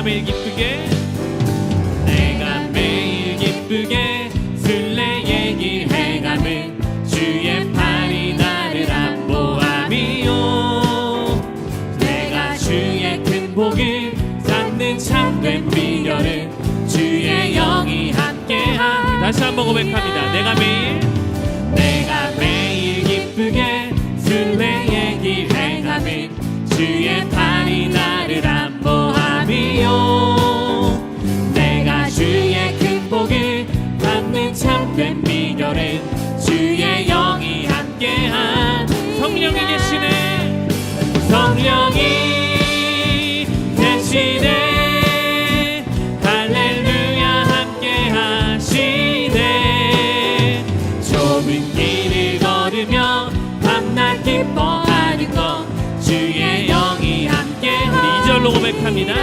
내가 매일 기쁘게. 내가 매일 기쁘게 술래 얘기 행함은 주의 팔이 나를 안보함이요. 내가 주의 큰 복을 잡는 참된 비결은 주의 영이 함께함. 다시 한번 고백합니다. 내가 매일 성령이 계시네. 성령이 계시네. 할렐루야 함께 하시네. 좁은 길을 걸으며 밤낮 기뻐하는 것 주의 영이 함께 우리 2절로 고백합니다.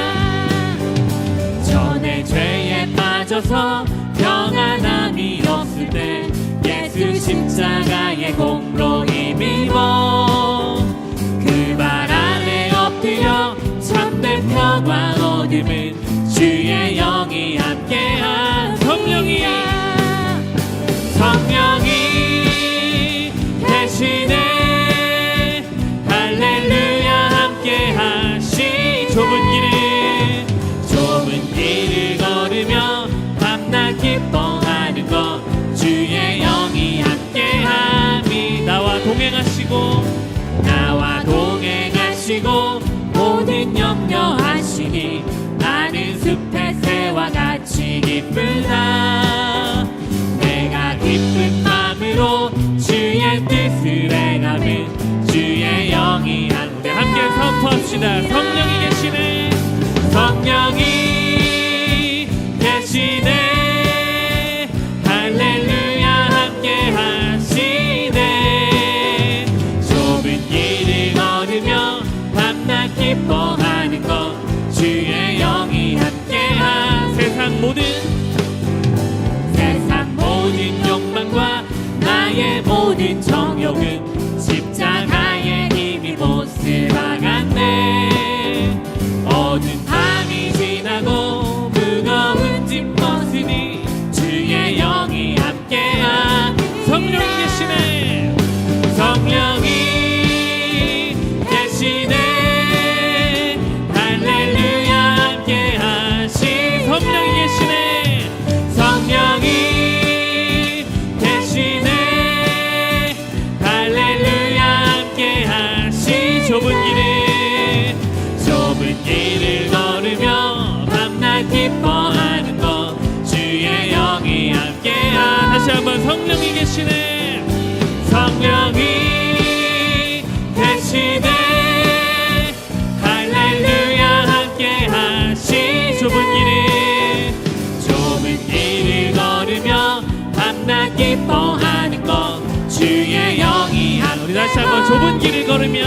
전에 죄에 빠져서 평안함이 없을 때 예수 십자가의 공로 힘입어. 그발 아래 엎드려 참된 평화 얻음은 하시고 나와 동행하시고 모든 염려하시니 나는 숲의 새와 같이 기쁘다. 내가 기쁜 마음으로 주의 뜻을 행함은 주의 영이 한데 함께 선포합시다. 성령이 밤낮 기뻐하는 것 주의 영이 함께한 세상 모든 세상 모든 욕망과 나의 모든 정욕은 십자가의 힘이 못을 박았네. 어두운 밤이 지나고 다시 좁은 길을 걸으며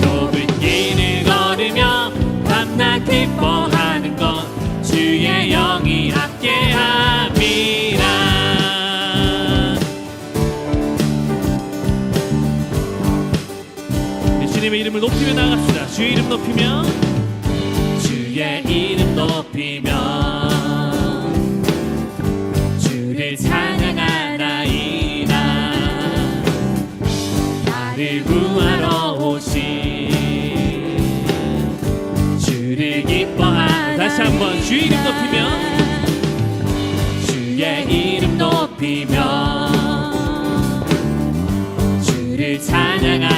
좁은 길을 걸으며 밤낮 기뻐하는 것 주의 영이 함께함이라 예수님의 이름을 높이며 나갑시다. 주의 이름 높이며 주의 이름 높이며 주의 이름 높이며 주의 이름 높이며 주를 찬양하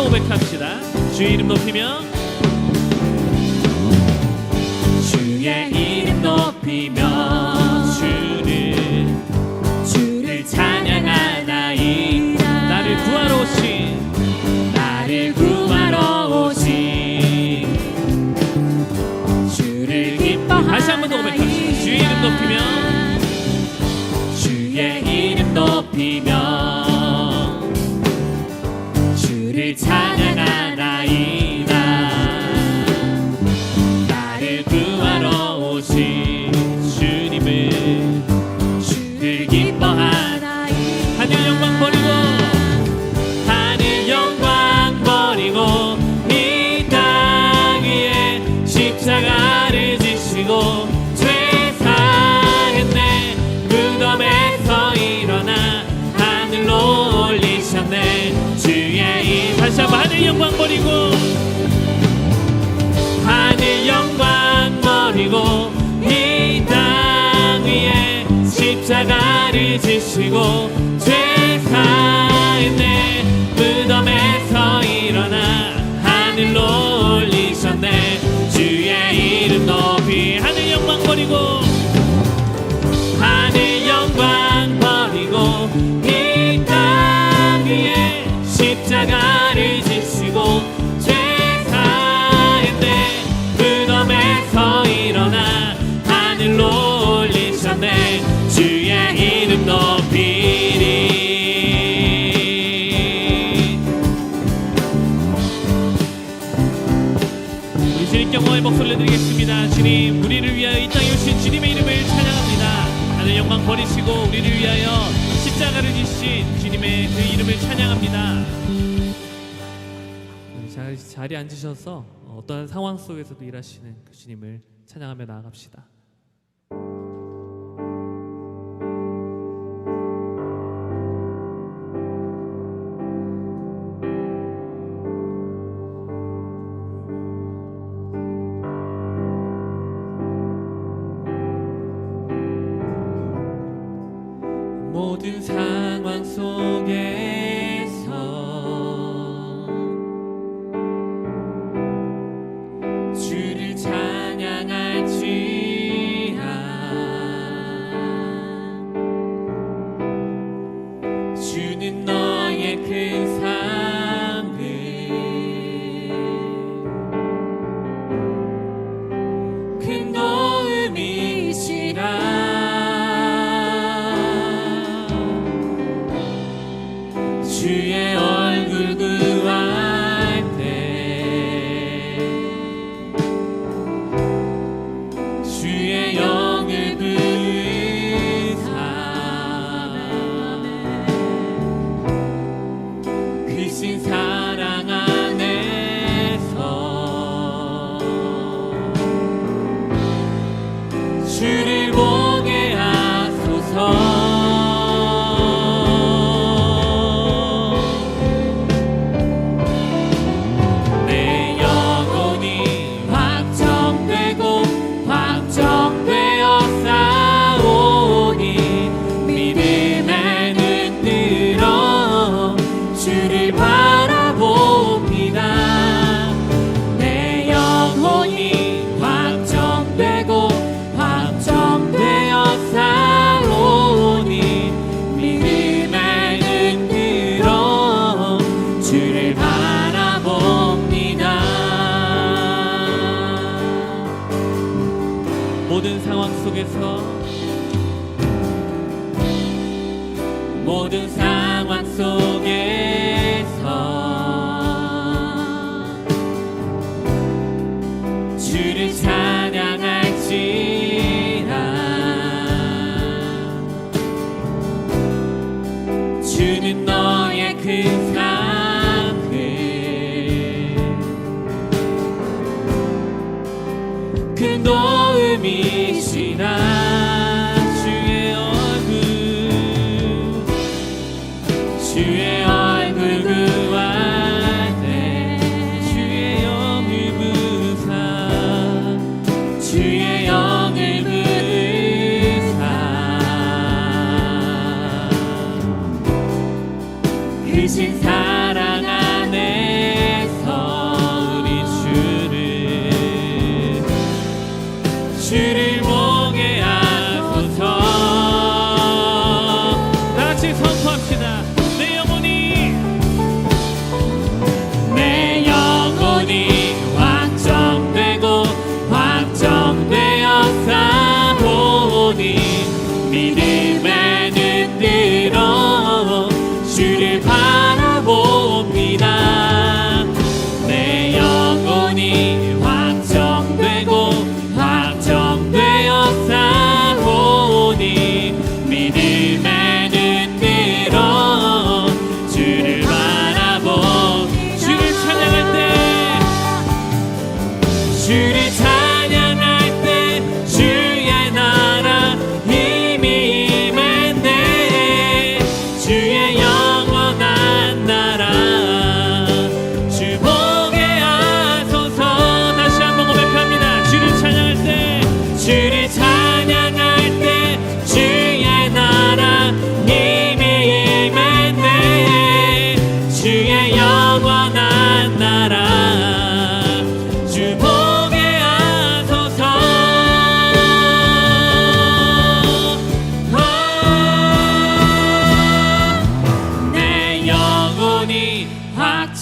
500 합시다. 주의 이름 높이며 머리고 하늘 영광 머리고 이 땅 위에 십자가를 지시고 그리고 우리를 위하여 십자가를 지신 주님의 그 이름을 찬양합니다. 자리, 자리에 앉으셔서 어떠한 상황 속에서도 일하시는 그 주님을 찬양하며 나아갑시다. 모든 상황 속에 people. Pop Top. 모든 상황 속에서 모든 상황 見しない。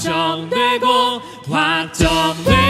확정되고 확정되고.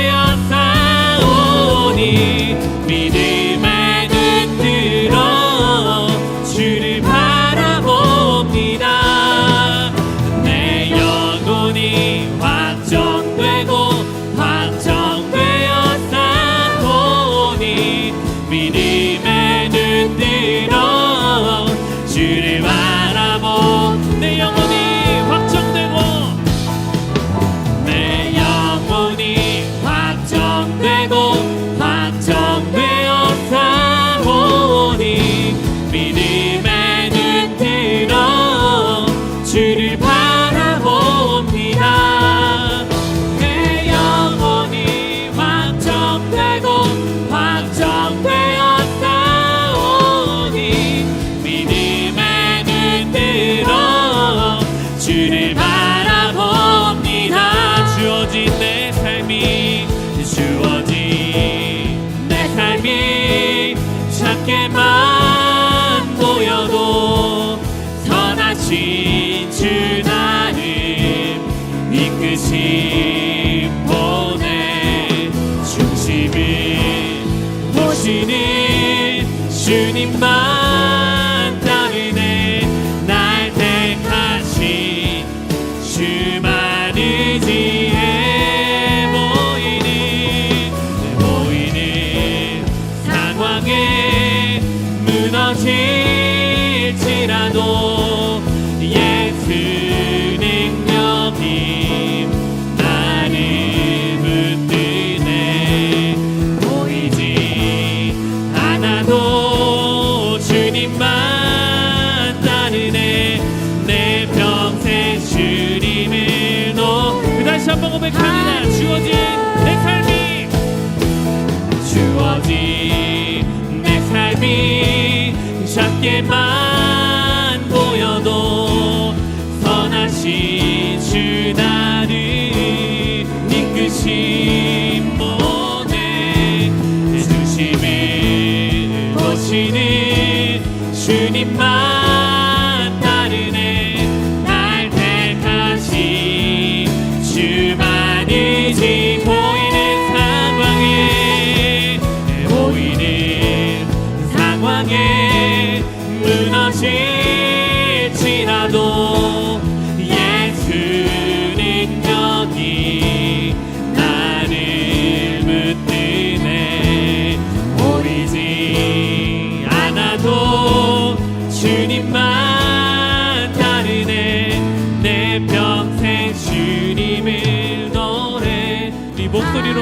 주신이 주님만 we're coming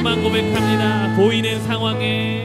입으로만 고백합니다. 보이는 상황에